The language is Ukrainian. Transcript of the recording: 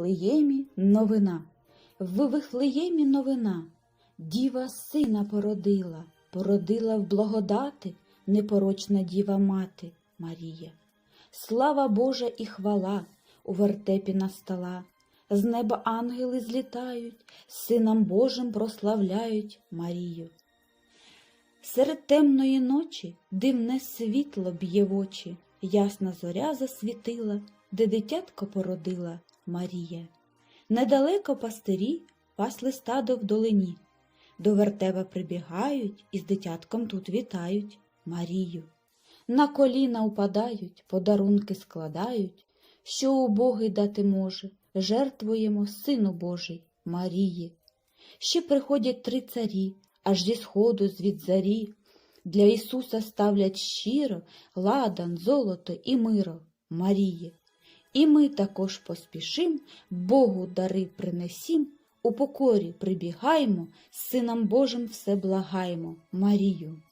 Вифлеємі новина. В Вифлеємі новина. Діва сина породила, породила в благодати непорочна діва мати Марія. Слава Божа і хвала у вертепі настала. З неба ангели злітають, сином Божим прославляють Марію. Серед темної ночі дивне світло б'є в очі, ясна зоря засвітила, де дитятко породила Марія. Недалеко пастирі пасли стадо в долині. До вертеба прибігають і з дитятком тут вітають Марію. На коліна упадають, подарунки складають, що убогий дати може, жертвуємо Сину Божий Марії. Ще приходять три царі, аж зі сходу звід зарі. Для Ісуса ставлять щиро ладан, золото і миро Марії. І ми також поспішим, Богу дари принесім, у покорі прибігаймо, з Сином Божим все благаймо, Марію.